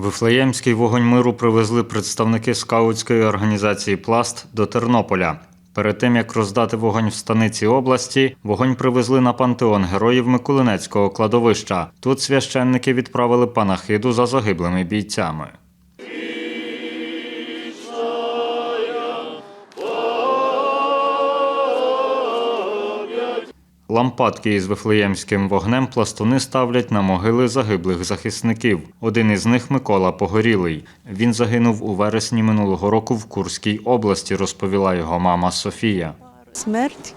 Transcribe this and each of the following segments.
Вифлеємський вогонь миру привезли представники скаутської організації Пласт до Тернополя. Перед тим як роздати вогонь в станиці області, вогонь привезли на пантеон героїв Миколинецького кладовища. Тут священники відправили панахиду за загиблими бійцями. Лампадки із вифлеємським вогнем пластуни ставлять на могили загиблих захисників. Один із них Микола Погорілий. Він загинув у вересні минулого року в Курській області, розповіла його мама Софія. Смерть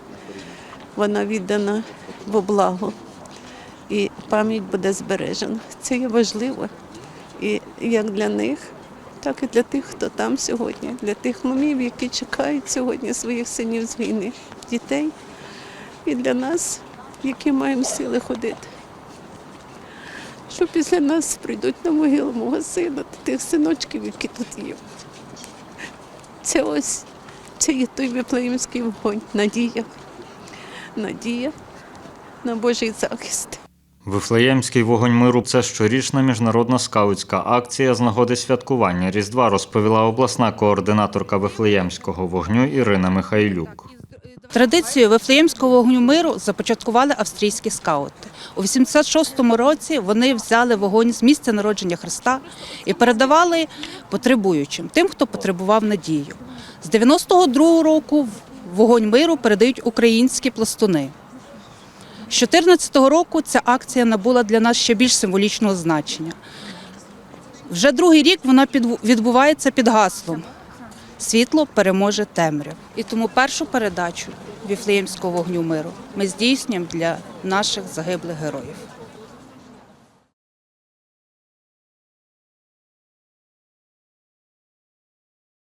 вона віддана во благо, і пам'ять буде збережена. Це є важливо. І як для них, так і для тих, хто там сьогодні, для тих мамів, які чекають сьогодні своїх синів з війни, дітей, і для нас, які маємо сили ходити. Що після нас прийдуть на могилу мого сина тих синочків, які тут є. Це ось це є той виплеємський вогонь. Надія. Надія на Божий захист. Вифлеємський вогонь миру це щорічна міжнародна скаутська акція з нагоди святкування Різдва, розповіла обласна координаторка Вифлеємського вогню Ірина Михайлюк. Традицію Вифлеємського вогню миру започаткували австрійські скаути. У 86-му році вони взяли вогонь з місця народження Христа і передавали потребуючим, тим, хто потребував надію. З 92-го року вогонь миру передають українські пластуни. З 2014 року ця акція набула для нас ще більш символічного значення. Вже другий рік вона відбувається під гаслом Світло переможе темряв. І тому першу передачу Віфлеємського вогню миру ми здійснюємо для наших загиблих героїв.